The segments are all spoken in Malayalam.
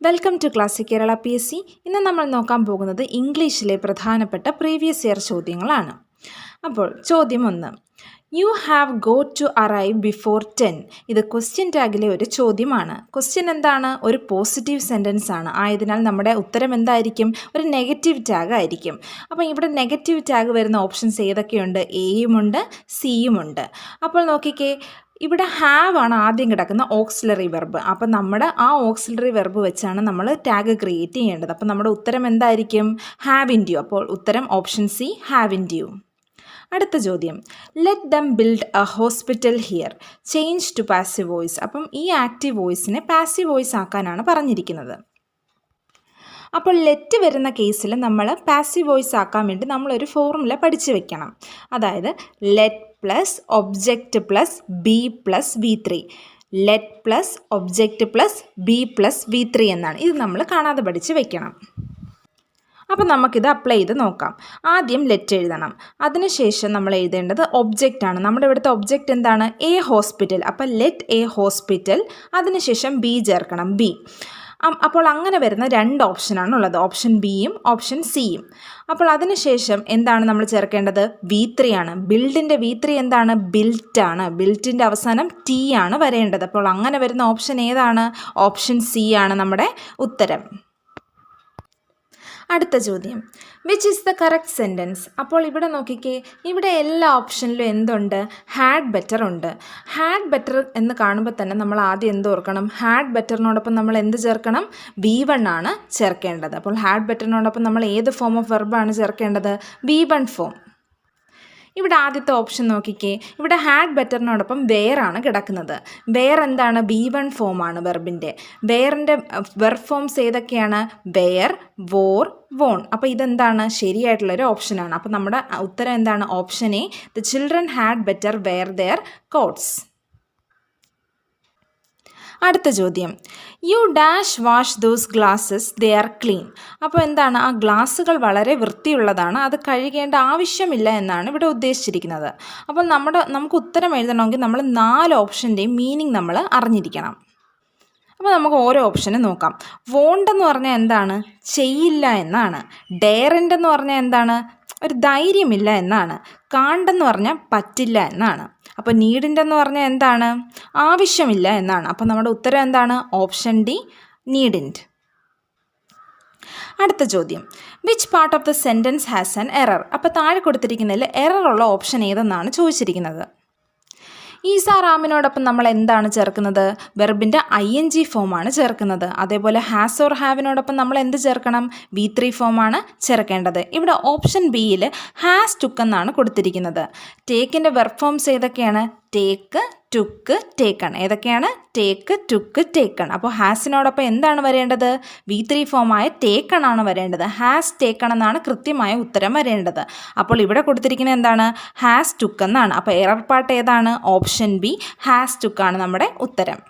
Welcome to classic Kerala P S C ഇന്ന് നമ്മൾ നോക്കാൻ പോകുന്നത് ഇംഗ്ലീഷിലെ പ്രധാനപ്പെട്ട പ്രീവിയസ് ഇയർ ചോദ്യങ്ങളാണ്. അപ്പോൾ ചോദ്യം ഒന്ന്. You have go to arrive before ten ഇത് ക്വസ്റ്റ്യൻ ടാഗിലെ ഒരു ചോദ്യമാണ്. ക്വസ്റ്റ്യൻ എന്താണ്? ഒരു പോസിറ്റീവ് സെന്റൻസ് ആണ്. ആയതിനാൽ നമ്മുടെ ഉത്തരം എന്തായിരിക്കും? ഒരു നെഗറ്റീവ് ടാഗ് ആയിരിക്കും. അപ്പോൾ ഇവിടെ നെഗറ്റീവ് ടാഗ് വരുന്ന ഓപ്ഷൻസ് ഏതൊക്കെയുണ്ട്? എയുമുണ്ട് സിയുമുണ്ട് അപ്പോൾ നോക്കിക്കേ ഇവിടെ ഹാവ് ആണ് ആദ്യം കിടക്കുന്ന ഓക്സിലറി വെർബ് അപ്പം നമ്മുടെ ആ ഓക്സിലറി വെർബ് വെച്ചാണ് നമ്മൾ ടാഗ് ക്രിയേറ്റ് ചെയ്യേണ്ടത്. അപ്പം നമ്മുടെ ഉത്തരം എന്തായിരിക്കും? ഹാവ് ഇൻ ഡ്യൂ അപ്പോൾ ഉത്തരം option C have in due അടുത്ത ചോദ്യം. Let them build a hospital here change to passive voice അപ്പം ഈ ആക്റ്റീവ് വോയിസിനെ പാസീവ് വോയിസ് ആക്കാനാണ് പറഞ്ഞിരിക്കുന്നത്. അപ്പോൾ ലെറ്റ് വരുന്ന കേസിൽ നമ്മൾ പാസീവ് വോയിസ് ആക്കാൻ വേണ്ടി നമ്മളൊരു ഫോർമുല പഠിച്ചു വെക്കണം. അതായത് let plus object plus B plus V three let plus object plus B plus V three എന്നാണ്. ഇത് നമ്മൾ കാണാതെ പഠിച്ച് വെക്കണം. അപ്പോൾ നമുക്കിത് അപ്ലൈ ചെയ്ത് നോക്കാം. ആദ്യം ലെറ്റ് എഴുതണം. അതിനുശേഷം നമ്മൾ എഴുതേണ്ടത് ഒബ്ജക്റ്റ് ആണ്. നമ്മുടെ ഇവിടുത്തെ ഒബ്ജക്റ്റ് എന്താണ്? എ ഹോസ്പിറ്റൽ അപ്പോൾ ലെറ്റ് എ ഹോസ്പിറ്റൽ അതിനുശേഷം ബി ചേർക്കണം. ബി അപ്പോൾ അങ്ങനെ വരുന്ന രണ്ട് ഓപ്ഷനാണ് ഉള്ളത്. ഓപ്ഷൻ ബിയും ഓപ്ഷൻ സിയും അപ്പോൾ അതിനുശേഷം എന്താണ് നമ്മൾ ചേർക്കേണ്ടത്? വി ത്രീ ആണ്. ബിൽഡിന്റെ വി ത്രീ എന്താണ്? ബിൽറ്റ് ആണ്. ബിൽറ്റിന്റെ അവസാനം ടി ആണ് വരേണ്ടത്. അപ്പോൾ അങ്ങനെ വരുന്ന ഓപ്ഷൻ ഏതാണ്? ഓപ്ഷൻ സി ആണ് നമ്മുടെ ഉത്തരം. അടുത്ത ചോദ്യം. Which is the correct sentence അപ്പോൾ ഇവിടെ നോക്കിക്കേ ഇവിടെ എല്ലാ ഓപ്ഷനിലും എന്തുണ്ട്? ഹാഡ് ബെറ്റർ ഉണ്ട്. ഹാഡ് ബെറ്റർ എന്ന് കാണുമ്പോൾ തന്നെ നമ്മൾ ആദ്യം എന്ത് ഓർക്കണം? ഹാഡ് ബെറ്ററിനോടൊപ്പം നമ്മൾ എന്ത് ചേർക്കണം? ബി വൺ ആണ് ചേർക്കേണ്ടത്. അപ്പോൾ ഹാഡ് ബെറ്ററിനോടൊപ്പം നമ്മൾ ഏത് ഫോം ഓഫ് വെർബാണ് ചേർക്കേണ്ടത്? ബി വൺ ഫോം ഇവിടെ ആദ്യത്തെ ഓപ്ഷൻ നോക്കിക്കേ. ഇവിടെ ഹാഡ് ബെറ്ററിനോടൊപ്പം ആണ് കിടക്കുന്നത്. വെയർ എന്താണ് ബി വൺ ഫോമാണ് വെർബിന്റെ വെയറിന്റെ വെർബ് ഫോംസ് ഏതൊക്കെയാണ്? വെയർ വോർ വോൺ അപ്പോൾ ഇതെന്താണ്? ശരിയായിട്ടുള്ളൊരു ഓപ്ഷനാണ് അപ്പോൾ നമ്മുടെ ഉത്തരം എന്താണ്? Option A the children had better wear their coats അടുത്ത ചോദ്യം. You dash wash those glasses they are clean അപ്പോൾ എന്താണ്? ആ ഗ്ലാസ്സുകൾ വളരെ വൃത്തിയുള്ളതാണ് അത് കഴുകേണ്ട ആവശ്യമില്ല എന്നാണ് ഇവിടെ ഉദ്ദേശിച്ചിരിക്കുന്നത്. അപ്പോൾ നമ്മുടെ നമുക്ക് ഉത്തരം എഴുതണമെങ്കിൽ നമ്മൾ നാല് ഓപ്ഷന്റെയും മീനിങ് നമ്മൾ അറിഞ്ഞിരിക്കണം. അപ്പോൾ നമുക്ക് ഓരോ ഓപ്ഷനും നോക്കാം. വോണ്ടെന്ന് പറഞ്ഞാൽ എന്താണ്? ചെയ്യില്ല എന്നാണ്. ഡെയറിന്റെ എന്ന് പറഞ്ഞാൽ എന്താണ്? ഒരു ധൈര്യമില്ല എന്നാണ്. കാണ്ടെന്ന് പറഞ്ഞാൽ പറ്റില്ല എന്നാണ്. അപ്പോൾ നീഡിന്റെ എന്ന് പറഞ്ഞാൽ എന്താണ്? ആവശ്യമില്ല എന്നാണ്. അപ്പോൾ നമ്മുടെ ഉത്തരം എന്താണ്? ഓപ്ഷൻ ഡി നീഡിന്റ് അടുത്ത ചോദ്യം. Which part of the sentence has an error അപ്പോൾ താഴെ കൊടുത്തിരിക്കുന്നതിൽ എറർ ഉള്ള ഓപ്ഷൻ ഏതെന്നാണ് ചോദിച്ചിരിക്കുന്നത്. ഈസാ റാമിനോടൊപ്പം നമ്മൾ എന്താണ് ചേർക്കുന്നത്? വെർബിന്റെ ഐ എൻ ജി ഫോമാണ് ചേർക്കുന്നത്. അതേപോലെ ഹാസ് ഓർ ഹാവിനോടൊപ്പം നമ്മൾ എന്ത് ചേർക്കണം വി ത്രീ ഫോമാണ് ചേർക്കേണ്ടത്. ഇവിടെ ഓപ്ഷൻ ബിയിൽ ഹാസ് ടുക്ക് എന്നാണ് കൊടുത്തിരിക്കുന്നത്. ടേക്കിന്റെ വെർബ് ഫോംസ് ഏതൊക്കെയാണ്? ടേക്ക് ടുക്ക് ടേക്കൺ ഏതൊക്കെയാണ്? ടേക്ക് ടുക്ക് ടേക്കൺ അപ്പോൾ ഹാസിനോടൊപ്പം എന്താണ് വരേണ്ടത്? വി ത്രീ ഫോമായ ടേക്കൺ ആണ് വരേണ്ടത്. ഹാസ് ടേക്കൺ എന്നാണ് കൃത്യമായ ഉത്തരം വരേണ്ടത്. അപ്പോൾ ഇവിടെ കൊടുത്തിരിക്കുന്നത് എന്താണ്? ഹാസ് ടുക്ക് എന്നാണ്. അപ്പോൾ എറർ പാർട്ട് ഏതാണ്? ഓപ്ഷൻ ബി ഹാസ് ടുക്കാണ് നമ്മുടെ ഉത്തരം.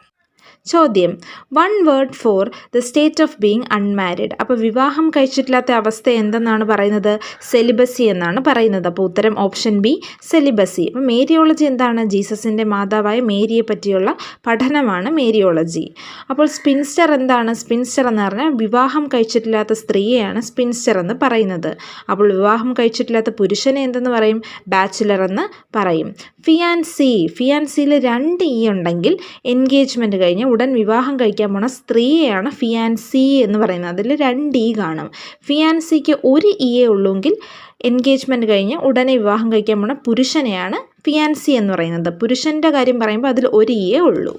ചോദ്യം. One word for the state of being unmarried അപ്പോൾ വിവാഹം കഴിച്ചിട്ടില്ലാത്ത അവസ്ഥ എന്തെന്നാണ് പറയുന്നത്? സെലിബസി എന്നാണ് പറയുന്നത്. അപ്പോൾ ഉത്തരം ഓപ്ഷൻ ബി സെലിബസി അപ്പോൾ മേരിയോളജി എന്താണ്? ജീസസിന്റെ മാതാവായ മേരിയെ പറ്റിയുള്ള പഠനമാണ് മേരിയോളജി അപ്പോൾ സ്പിൻസ്റ്റർ എന്താണ്? സ്പിൻസ്റ്റർ എന്ന് പറഞ്ഞാൽ വിവാഹം കഴിച്ചിട്ടില്ലാത്ത സ്ത്രീയെയാണ് സ്പിൻസ്റ്റർ എന്ന് പറയുന്നത്. അപ്പോൾ വിവാഹം കഴിച്ചിട്ടില്ലാത്ത പുരുഷനെ എന്തെന്ന് പറയും? ബാച്ചിലർ എന്ന് പറയും. ഫിയാൻസി ഫിയാൻസിയിൽ രണ്ട് ഇ ഉണ്ടെങ്കിൽ എൻഗേജ്മെന്റ് കഴിഞ്ഞ് ഉടൻ വിവാഹം കഴിക്കാൻ പോണ സ്ത്രീയെയാണ് ഫിയാൻസി എന്ന് പറയുന്നത്. അതിൽ രണ്ട് ഇ കാണും. ഫിയാൻസിക്ക് ഒരു ഇയേ ഉള്ളൂങ്കിൽ എൻഗേജ്മെന്റ് കഴിഞ്ഞ് ഉടനെ വിവാഹം കഴിക്കാൻ പോണ പുരുഷനെയാണ് ഫിയാൻസി എന്ന് പറയുന്നത്. പുരുഷന്റെ കാര്യം പറയുമ്പോൾ അതിൽ ഒരു ഇയേ ഉള്ളൂ.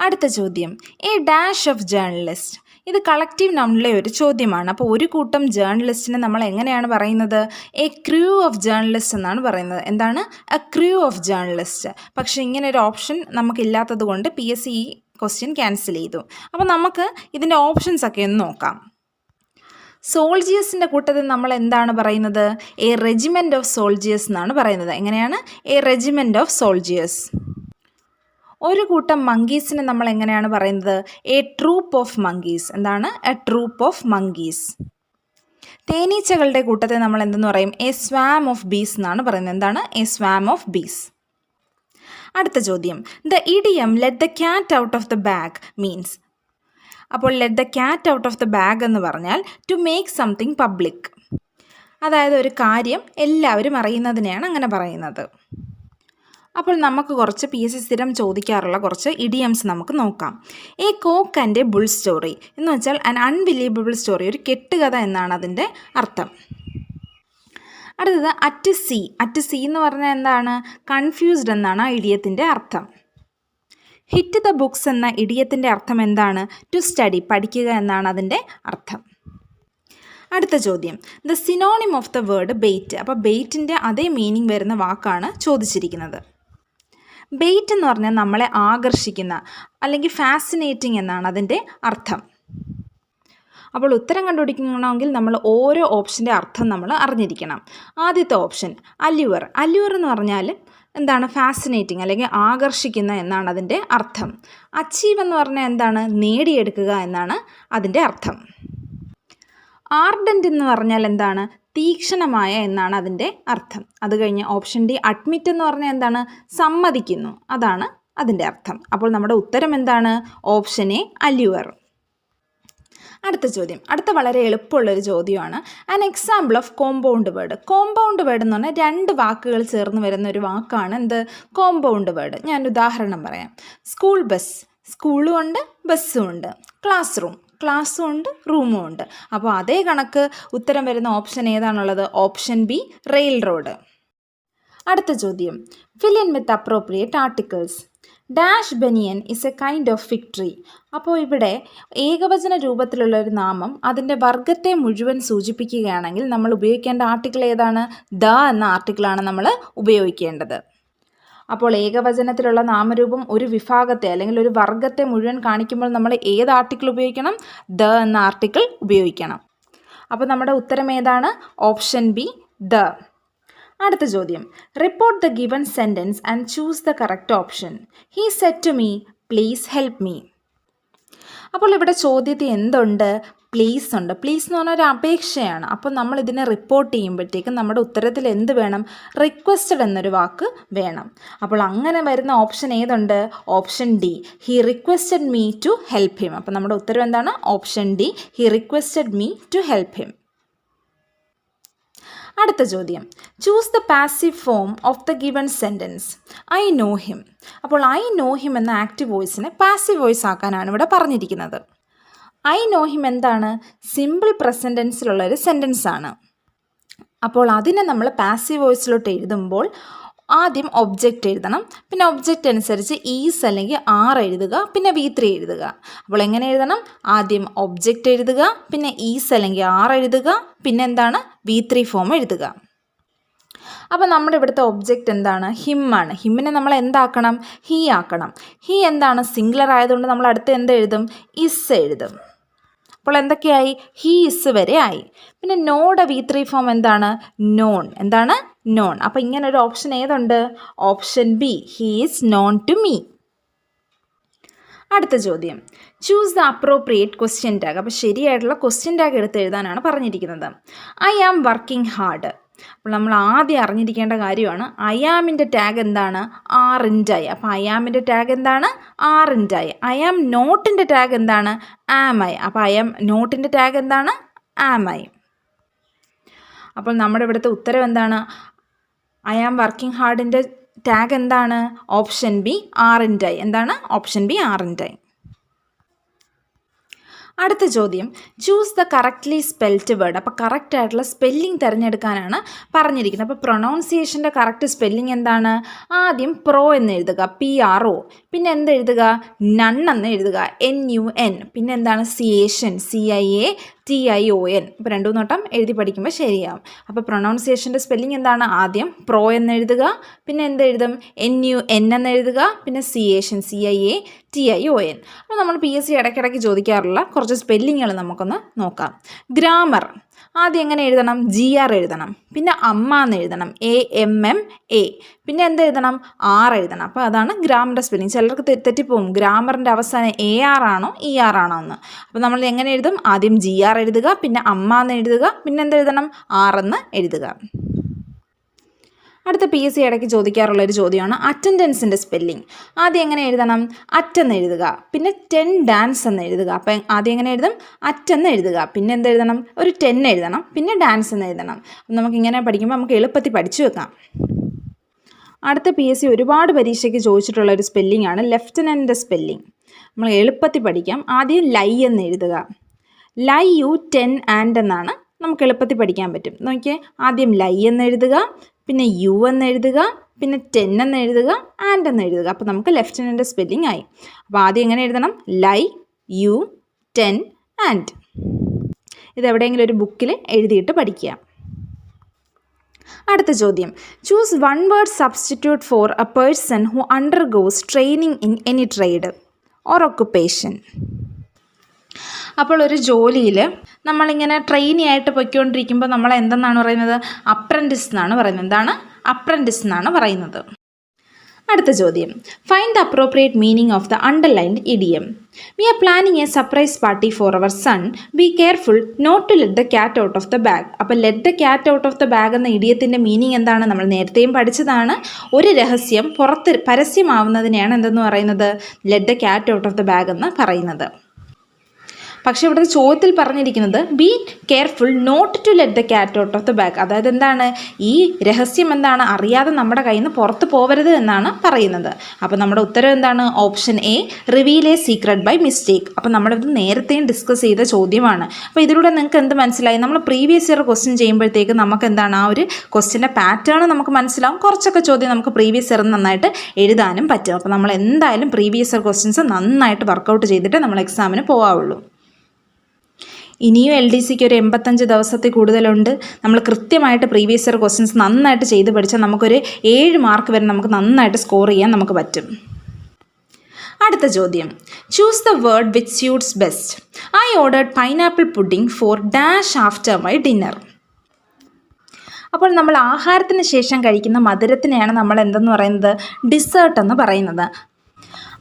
അടുത്ത ചോദ്യം. എ ഡാഷ് ഓഫ് ജേർണലിസ്റ്റ് ഇത് കളക്റ്റീവ് നൗണിലെ ഒരു ചോദ്യമാണ്. അപ്പോൾ ഒരു കൂട്ടം ജേർണലിസ്റ്റിനെ നമ്മൾ എങ്ങനെയാണ് പറയുന്നത്? എ ക്രൂ ഓഫ് ജേർണലിസ്റ്റ് എന്നാണ് പറയുന്നത്. എന്താണ്? എ ക്രൂ ഓഫ് ജേർണലിസ്റ്റ് പക്ഷേ ഇങ്ങനെ ഒരു ഓപ്ഷൻ നമുക്കില്ലാത്തത് കൊണ്ട് P S C question cancel ചെയ്തു. അപ്പോൾ നമുക്ക് ഇതിന്റെ ഓപ്ഷൻസ് ഒക്കെ ഒന്ന് നോക്കാം. സോൾജിയേഴ്സിന്റെ കൂട്ടത്തിൽ നമ്മൾ എന്താണ് പറയുന്നത്? എ റെജിമെന്റ് ഓഫ് സോൾജിയേഴ്സ് എന്നാണ് പറയുന്നത്. എങ്ങനെയാണ്? എ റെജിമെന്റ് ഓഫ് സോൾജിയേഴ്സ് ഒരു കൂട്ടം മങ്കീസിനെ നമ്മൾ എങ്ങനെയാണ് പറയുന്നത്? എ ട്രൂപ്പ് ഓഫ് മങ്കീസ് എന്താണ്? എ ട്രൂപ്പ് ഓഫ് മങ്കീസ് തേനീച്ചകളുടെ കൂട്ടത്തെ നമ്മൾ എന്തെന്ന് പറയും? എ സ്വാം ഓഫ് ബീസ് എന്നാണ് പറയുന്നത്. എന്താണ്? എ സ്വാം ഓഫ് ബീസ് അടുത്ത ചോദ്യം. The idiom let the cat out of the bag means. അപ്പോൾ let the cat out of the bag എന്ന് പറഞ്ഞാൽ ടു മേക്ക് സംതിങ് പബ്ലിക്. അതായത് ഒരു കാര്യം എല്ലാവരും അറിയുന്നതിനെയാണ് അങ്ങനെ പറയുന്നത്. അപ്പോൾ നമുക്ക് കുറച്ച് പി എസ് സി സ്ഥിരം ചോദിക്കാറുള്ള കുറച്ച് ഇഡിയംസ് നമുക്ക് നോക്കാം. A cock and a bull story എന്ന് വെച്ചാൽ അൻ അൺബിലീവബിൾ സ്റ്റോറി ഒരു കെട്ടുകഥ എന്നാണ് അതിന്റെ അർത്ഥം. അടുത്തത് അറ്റ് സി അറ്റ് സി എന്ന് പറഞ്ഞാൽ എന്താണ്? കൺഫ്യൂസ്ഡ് എന്നാണ് ആ ഇടിയത്തിന്റെ അർത്ഥം. ഹിറ്റ് ദ ബുക്സ് എന്ന ഇടിയത്തിന്റെ അർത്ഥം എന്താണ്? ടു സ്റ്റഡി പഠിക്കുക എന്നാണ് അതിന്റെ അർത്ഥം. അടുത്ത ചോദ്യം. The synonym of the word bait അപ്പോൾ ബെയ്റ്റിന്റെ അതേ മീനിങ് വരുന്ന വാക്കാണ് ചോദിച്ചിരിക്കുന്നത്. ബെയ്റ്റ് എന്ന് പറഞ്ഞാൽ നമ്മളെ ആകർഷിക്കുന്ന അല്ലെങ്കിൽ ഫാസിനേറ്റിംഗ് എന്നാണ് അതിന്റെ അർത്ഥം. അപ്പോൾ ഉത്തരം കണ്ടുപിടിക്കണമെങ്കിൽ നമ്മൾ ഓരോ ഓപ്ഷന്റെ അർത്ഥം നമ്മൾ അറിഞ്ഞിരിക്കണം. ആദ്യത്തെ ഓപ്ഷൻ അല്യുവർ അല്യുവർ എന്ന് പറഞ്ഞാൽ എന്താണ്? ഫാസിനേറ്റിംഗ് അല്ലെങ്കിൽ ആകർഷിക്കുന്ന എന്നാണ് അതിന്റെ അർത്ഥം. അച്ചീവ് എന്ന് പറഞ്ഞാൽ എന്താണ്? നേടിയെടുക്കുക എന്നാണ് അതിന്റെ അർത്ഥം. ആർഡന്റ് എന്ന് പറഞ്ഞാൽ എന്താണ്? തീക്ഷണമായ എന്നാണ് അതിന്റെ അർത്ഥം. അത് കഴിഞ്ഞ് ഓപ്ഷൻ ഡി അഡ്മിറ്റ് എന്ന് പറഞ്ഞാൽ എന്താണ്? സമ്മതിക്കുന്നു. അതാണ് അതിന്റെ അർത്ഥം. അപ്പോൾ നമ്മുടെ ഉത്തരം എന്താണ്? ഓപ്ഷൻ എ അല്യുവർ അടുത്ത ചോദ്യം. അടുത്ത വളരെ എളുപ്പമുള്ളൊരു ചോദ്യമാണ്. An example of compound word compound word എന്ന് പറഞ്ഞാൽ രണ്ട് വാക്കുകൾ ചേർന്ന് വരുന്ന ഒരു വാക്കാണ് എന്ത്? കോമ്പൗണ്ട് വേർഡ് ഞാൻ ഉദാഹരണം പറയാം. സ്കൂൾ ബസ് സ്കൂളും ഉണ്ട് ബസ്സും ഉണ്ട്. ക്ലാസ് റൂം ക്ലാസ്സും ഉണ്ട് റൂമും ഉണ്ട്. അപ്പോൾ അതേ കണക്ക് ഉത്തരം വരുന്ന ഓപ്ഷൻ ഏതാണുള്ളത്? ഓപ്ഷൻ ബി റെയിൽ റോഡ് അടുത്ത ചോദ്യം. Fill in with appropriate articles dash banyan is a kind of fig tree അപ്പോൾ ഇവിടെ ഏകവചന രൂപത്തിലുള്ള ഒരു നാമം അതിന്റെ വർഗത്തെ മുഴുവൻ സൂചിപ്പിക്കുകയാണെങ്കിൽ നമ്മൾ ഉപയോഗിക്കേണ്ട ആർട്ടിക്കിൾ ഏതാണ്? ദ എന്ന ആർട്ടിക്കിളാണ് നമ്മൾ ഉപയോഗിക്കേണ്ടത്. അപ്പോൾ ഏകവചനത്തിലുള്ള നാമരൂപം ഒരു വിഭാഗത്തെ അല്ലെങ്കിൽ ഒരു വർഗത്തെ മുഴുവൻ കാണിക്കുമ്പോൾ നമ്മൾ ഏത് ആർട്ടിക്കിൾ ഉപയോഗിക്കണം? ദ എന്ന ആർട്ടിക്കിൾ ഉപയോഗിക്കണം. അപ്പോൾ നമ്മുടെ ഉത്തരം ഏതാണ്? ഓപ്ഷൻ ബി ദ. അടുത്ത ചോദ്യം. Report the given sentence and choose the correct option he said to me please help me അപ്പോൾ ഇവിടെ ചോദ്യത്തിൽ എന്തുണ്ട്? പ്ലീസ് ഉണ്ട്. പ്ലീസ് എന്ന് പറഞ്ഞാൽ ഒരു അപേക്ഷയാണ്. അപ്പോൾ നമ്മൾ ഇതിനെ റിപ്പോർട്ട് ചെയ്യുമ്പോഴത്തേക്കും നമ്മുടെ ഉത്തരത്തിൽ എന്ത് വേണം? റിക്വസ്റ്റഡ് എന്നൊരു വാക്ക് വേണം. അപ്പോൾ അങ്ങനെ വരുന്ന option ഏതുണ്ട്? Option D he requested me to help him അപ്പോൾ നമ്മുടെ ഉത്തരം എന്താണ്? Option D he requested me to help him അടുത്ത ചോദ്യം. Choose the passive form of the given sentence I know him അപ്പോൾ ഐ നോ ഹിം എന്ന ആക്റ്റീവ് വോയിസിനെ പാസീവ് വോയിസ് ആക്കാനാണ് ഇവിടെ പറഞ്ഞിരിക്കുന്നത്. ഐ നോ ഹിം എന്താണ്? സിമ്പിൾ പ്രസന്റൻസിലുള്ള ഒരു സെന്റൻസ് ആണ്. അപ്പോൾ അതിനെ നമ്മൾ പാസീവ് വോയിസിലോട്ട് എഴുതുമ്പോൾ ആദ്യം ഒബ്ജക്റ്റ് എഴുതണം. പിന്നെ ഒബ്ജക്റ്റ് അനുസരിച്ച് ഈസ് അല്ലെങ്കിൽ ആർ എഴുതുക. പിന്നെ വി ത്രീ എഴുതുക. അപ്പോൾ എങ്ങനെ എഴുതണം? ആദ്യം ഒബ്ജക്റ്റ് എഴുതുക. പിന്നെ ഈസ് അല്ലെങ്കിൽ ആർ എഴുതുക. പിന്നെ എന്താണ്? വി ത്രീ ഫോം എഴുതുക. അപ്പോൾ നമ്മുടെ ഇവിടുത്തെ ഒബ്ജക്റ്റ് എന്താണ്? ഹിമ്മാണ് ഹിമ്മിനെ നമ്മൾ എന്താക്കണം? ഹീ ആക്കണം. ഹീ എന്താണ്? സിംഗുലർ ആയതുകൊണ്ട് നമ്മൾ അടുത്ത് എന്ത് എഴുതും? ഇസ് എഴുതും. അപ്പോൾ എന്തൊക്കെയായി? ഹീ ഇസ് വരെ ആയി. പിന്നെ നോയുടെ വി ത്രീ ഫോം എന്താണ്? നോൺ എന്താണ്? നോൺ അപ്പോൾ ഇങ്ങനെ ഒരു option ഏതുണ്ട്? Option B he is known to me അടുത്ത ചോദ്യം. Choose the appropriate question tag അപ്പോൾ ശരിയായിട്ടുള്ള ക്വസ്റ്റ്യൻ ടാഗ് എടുത്ത് എഴുതാനാണ് പറഞ്ഞിരിക്കുന്നത്. ഐ ആം വർക്കിംഗ് ഹാർഡ് അപ്പോൾ നമ്മൾ ആദ്യം അറിഞ്ഞിരിക്കേണ്ട കാര്യമാണ്. അയാമിന്റെ ടാഗ് എന്താണ്? ആർ ഇന്റായി അപ്പോൾ അയാമിന്റെ ടാഗ് എന്താണ്? ആർ ഇൻഡ് ഐ ആം നോട്ടിന്റെ ടാഗ് എന്താണ്? ആം ഐ അപ്പോൾ ഐ ആം നോട്ടിന്റെ ടാഗ് എന്താണ്? ആം ഐ അപ്പോൾ നമ്മുടെ ഇവിടുത്തെ ഉത്തരം എന്താണ്? ഐ ആം വർക്കിംഗ് ഹാർഡിന്റെ ടാഗ് എന്താണ്? ഓപ്ഷൻ ബി ആർ ഇന്റായി എന്താണ്? ഓപ്ഷൻ ബി ആർ ഇന്റായി അടുത്ത ചോദ്യം. Choose the correctly spelt word അപ്പോൾ കറക്റ്റ് ആയിട്ടുള്ള സ്പെല്ലിംഗ് തിരഞ്ഞെടുക്കാനാണ് പറഞ്ഞിരിക്കുന്നത്. അപ്പോൾ പ്രൊണൗൺസിയേഷന്റെ കറക്റ്റ് സ്പെല്ലിംഗ് എന്താണ്? ആദ്യം പ്രോ എന്ന് എഴുതുക. പി ആർ ഒ പിന്നെ എന്ത് എഴുതുക നൺ എന്ന് എഴുതുക. എൻ യു എൻ പിന്നെ എന്താണ്? സിയേഷൻ C I A T I O N ഇപ്പോൾ രണ്ടു നോട്ടം എഴുതി പഠിക്കുമ്പോൾ ശരിയാവും. അപ്പോൾ പ്രൊണൗൺസിയേഷന്റെ സ്പെല്ലിംഗ് എന്താണ്? ആദ്യം പ്രോ എന്ന് എഴുതുക പിന്നെ എന്ത് എഴുതും? എൻ യു എൻ എന്ന് എഴുതുക പിന്നെ സിയേഷൻ C I A T I O N അപ്പോൾ നമ്മൾ പി എസ് സി ഇടയ്ക്കിടയ്ക്ക് ചോദിക്കാറുള്ള കുറച്ച് സ്പെല്ലിങ്ങുകൾ നമുക്കൊന്ന് നോക്കാം. ഗ്രാമർ ആദ്യം എങ്ങനെ എഴുതണം? ജി ആർ എഴുതണം. പിന്നെ അമ്മ എന്ന് എഴുതണം. എ എം എം എ പിന്നെ എന്ത് എഴുതണം? ആർ എഴുതണം. അപ്പോൾ അതാണ് ഗ്രാമറിന്റെ സ്പെല്ലിംഗ് ചിലർക്ക് തെറ്റിപ്പോവും. ഗ്രാമറിന്റെ അവസാനം എ ആർ ആണോ? ഇ ആർ ആണോ എന്ന് അപ്പോൾ നമ്മൾ എങ്ങനെ എഴുതും? ആദ്യം ജി ആർ എഴുതുക പിന്നെ അമ്മ എന്ന് എഴുതുക പിന്നെ എന്ത് എഴുതണം? ആർ എന്ന് എഴുതുക. അടുത്ത പി എസ് സി ഇടയ്ക്ക് ചോദിക്കാറുള്ള ഒരു ചോദ്യമാണ് അറ്റൻഡൻസിന്റെ സ്പെല്ലിംഗ് ആദ്യം എങ്ങനെ എഴുതണം? അറ്റെന്ന് എഴുതുക. പിന്നെ ടെൻ ഡാൻസ് എന്ന് എഴുതുക. അപ്പം ആദ്യം എങ്ങനെ എഴുതും? അറ്റെന്ന് എഴുതുക. പിന്നെ എന്ത് എഴുതണം? ഒരു ടെൻ എഴുതണം. പിന്നെ ഡാൻസ് എന്ന് എഴുതണം. നമുക്കിങ്ങനെ പഠിക്കുമ്പോൾ നമുക്ക് എളുപ്പത്തിൽ പഠിച്ചു വെക്കാം. അടുത്ത പി എസ് സി ഒരുപാട് പരീക്ഷയ്ക്ക് ചോദിച്ചിട്ടുള്ള ഒരു സ്പെല്ലിംഗ് ആണ് ലെഫ്റ്റനന്റ് സ്പെല്ലിംഗ് നമ്മൾ എളുപ്പത്തിൽ പഠിക്കാം. ആദ്യം ലൈ എന്ന് എഴുതുക. ലൈ യു ടെൻ ആൻഡ് എന്നാണ് നമുക്ക് എളുപ്പത്തിൽ പഠിക്കാൻ പറ്റും. നോക്കിയേ. ആദ്യം ലൈ എന്ന് എഴുതുക. പിന്നെ യു എന്ന് എഴുതുക പിന്നെ ടെൻ എന്ന് എഴുതുക ആൻഡ് എന്ന് എഴുതുക. അപ്പോൾ നമുക്ക് ലെഫ്റ്റനന്റ് സ്പെല്ലിംഗ് ആയി. അപ്പോൾ ആദ്യം എങ്ങനെ എഴുതണം? ലൈ യു ടെൻ ആൻഡ് ഇത് എവിടെയെങ്കിലും ഒരു ബുക്കിൽ എഴുതിയിട്ട് പഠിക്കുക. അടുത്ത ചോദ്യം. Choose one word substitute for a person who undergoes training in any trade or occupation അപ്പോൾ ഒരു ജോലിയിൽ നമ്മളിങ്ങനെ ട്രെയിനി ആയിട്ട് പൊയ്ക്കൊണ്ടിരിക്കുമ്പോൾ നമ്മൾ എന്തെന്നാണ് പറയുന്നത്? അപ്രന്റിസ് എന്നാണ് പറയുന്നത്. എന്താണ്? അപ്രന്റിസ് എന്നാണ് പറയുന്നത്. അടുത്ത ചോദ്യം. Find the appropriate meaning of the underlined idiom we are planning a surprise party for our son be careful not to let the cat out of the bag അപ്പോൾ let the cat out of the bag എന്ന ഇഡിയത്തിന്റെ മീനിങ് എന്താണ്? നമ്മൾ നേരത്തെയും പഠിച്ചതാണ്. ഒരു രഹസ്യം പുറത്ത് പരസ്യമാവുന്നതിനെയാണ് എന്തെന്ന് പറയുന്നത്? Let the cat out of the bag എന്ന് പറയുന്നത്. പക്ഷേ ഇവിടുത്തെ ചോദ്യത്തിൽ പറഞ്ഞിരിക്കുന്നത് be careful not to let the cat out of the bag അതായത് എന്താണ്? ഈ രഹസ്യം എന്താണ്? അറിയാതെ നമ്മുടെ കയ്യിൽ നിന്ന് പുറത്ത് പോകരുത് എന്നാണ് പറയുന്നത്. അപ്പോൾ നമ്മുടെ ഉത്തരം എന്താണ്? Option A reveal a secret by mistake അപ്പോൾ നമ്മളിത് നേരത്തെയും ഡിസ്കസ് ചെയ്ത ചോദ്യമാണ്. അപ്പോൾ ഇതിലൂടെ നിങ്ങൾക്ക് എന്ത് മനസ്സിലായി? നമ്മൾ പ്രീവിയസ് ഇയർ ക്വസ്റ്റ്യൻ ചെയ്യുമ്പോഴത്തേക്ക് നമുക്ക് എന്താണ്? ആ ഒരു ക്വസ്റ്റ്യന്റെ പാറ്റേൺ നമുക്ക് മനസ്സിലാവും. കുറച്ചൊക്കെ ചോദ്യം നമുക്ക് പ്രീവിയസ് ഇയർ നന്നായിട്ട് എഴുതാനും പറ്റും. അപ്പോൾ നമ്മൾ എന്തായാലും പ്രീവിയസ് ഇയർ ക്വസ്റ്റ്യൻസ് നന്നായിട്ട് വർക്കൗട്ട് ചെയ്തിട്ട് നമ്മൾ എക്സാമിന് പോകാവുള്ളൂ ഇനിയും എൽ ഡി സിക്ക് ഒരു എൺപത്തഞ്ച് ദിവസത്തിൽ കൂടുതലുണ്ട്. നമ്മൾ കൃത്യമായിട്ട് പ്രീവിയസ് ഇയർ ക്വസ്റ്റ്യൻസ് നന്നായിട്ട് ചെയ്ത് പഠിച്ചാൽ നമുക്കൊരു ഏഴ് മാർക്ക് വരെ നമുക്ക് നന്നായിട്ട് സ്കോർ ചെയ്യാൻ നമുക്ക് പറ്റും. അടുത്ത ചോദ്യം. Choose the word which suits best I ordered pineapple pudding for dash after my dinner അപ്പോൾ നമ്മൾ ആഹാരത്തിന് ശേഷം കഴിക്കുന്ന മധുരത്തിനെയാണ് നമ്മൾ എന്തെന്ന് പറയുന്നത്? ഡിസേർട്ട് എന്ന് പറയുന്നത്.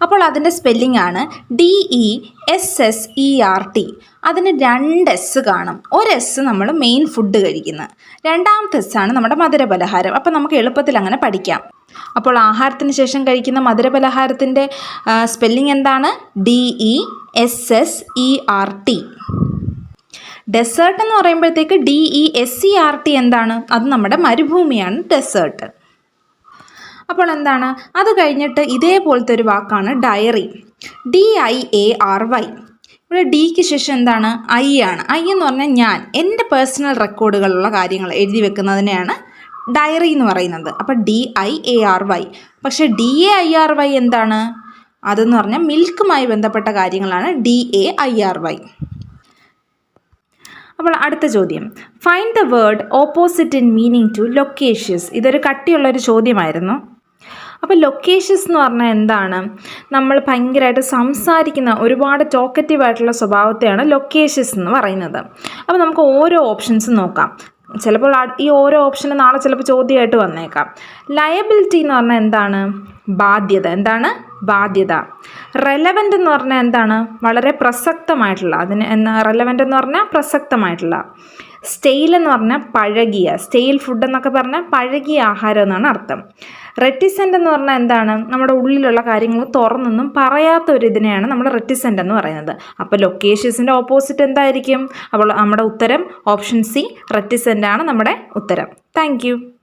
അപ്പോൾ അതിന്റെ സ്പെല്ലിംഗ് ആണ് D E S S E R T അതിന് രണ്ട് എസ് കാണും. ഒരു എസ് നമ്മൾ മെയിൻ ഫുഡ് കഴിക്കുന്നത്. രണ്ടാമത്തെ എസ് ആണ് നമ്മുടെ മധുരപലഹാരം. അപ്പോൾ നമുക്ക് എളുപ്പത്തിൽ അങ്ങനെ പഠിക്കാം. അപ്പോൾ ആഹാരത്തിന് ശേഷം കഴിക്കുന്ന മധുരപലഹാരത്തിന്റെ സ്പെല്ലിംഗ് എന്താണ്? D E S S E R T dessert എന്ന് പറയുമ്പോഴത്തേക്ക് D E S C R T എന്താണ്? അത് നമ്മുടെ മരുഭൂമിയാണ് ഡെസേർട്ട് അപ്പോൾ എന്താണ്? അത് കഴിഞ്ഞിട്ട് ഇതേപോലത്തെ ഒരു വാക്കാണ് diary D I A R Y ഇവിടെ ഡിക്ക് ശേഷം എന്താണ്? ഐ ആണ്. ഐ എന്ന് പറഞ്ഞാൽ ഞാൻ. എന്റെ പേഴ്സണൽ റെക്കോർഡുകളുള്ള കാര്യങ്ങൾ എഴുതി വെക്കുന്നതിനെയാണ് ഡയറി എന്ന് പറയുന്നത്. അപ്പോൾ D I A R Y പക്ഷേ D A I R Y എന്താണ്? അതെന്ന് പറഞ്ഞാൽ മിൽക്കുമായി ബന്ധപ്പെട്ട കാര്യങ്ങളാണ് D A I R Y അപ്പോൾ അടുത്ത ചോദ്യം. Find the word opposite in meaning to loquacious ഇതൊരു കട്ടിയുള്ളൊരു ചോദ്യമായിരുന്നു. അപ്പോൾ ലൊക്കേഷൻസ് എന്ന് പറഞ്ഞാൽ എന്താണ്? നമ്മൾ ഭയങ്കരമായിട്ട് സംസാരിക്കുന്ന ഒരുപാട് ടോക്കറ്റീവ് ആയിട്ടുള്ള സ്വഭാവത്തെയാണ് ലൊക്കേഷൻസ് എന്ന് പറയുന്നത്. അപ്പോൾ നമുക്ക് ഓരോ ഓപ്ഷൻസ് നോക്കാം. ചിലപ്പോൾ ഈ ഓരോ ഓപ്ഷന് നാളെ ചിലപ്പോൾ ചോദ്യമായിട്ട് വന്നേക്കാം. ലയബിലിറ്റി എന്ന് പറഞ്ഞാൽ എന്താണ്? ബാധ്യത. എന്താണ്? ബാധ്യത. റെലവന്റ് എന്ന് പറഞ്ഞാൽ എന്താണ്? വളരെ പ്രസക്തമായിട്ടുള്ള അതിന് എന്നാ റെലവന്റ് എന്ന് പറഞ്ഞാൽ പ്രസക്തമായിട്ടുള്ള. സ്റ്റെയിൽ എന്ന് പറഞ്ഞാൽ പഴകിയ സ്റ്റെയിൽ ഫുഡ് എന്നൊക്കെ പറഞ്ഞാൽ പഴകിയ ആഹാരം എന്നാണ് അർത്ഥം. റെറ്റിസെന്റ് എന്ന് പറഞ്ഞാൽ എന്താണ്? നമ്മുടെ ഉള്ളിലുള്ള കാര്യങ്ങൾ തുറന്നൊന്നും പറയാത്ത ഒരു ഇതിനെയാണ് നമ്മൾ റെറ്റിസെന്റ് എന്ന് പറയുന്നത്. അപ്പോൾ ലൊക്കേഷ്യസിന്റെ ഓപ്പോസിറ്റ് എന്തായിരിക്കും? അപ്പോൾ നമ്മുടെ ഉത്തരം ഓപ്ഷൻ സി റെറ്റിസെന്റ് ആണ് നമ്മുടെ ഉത്തരം. താങ്ക്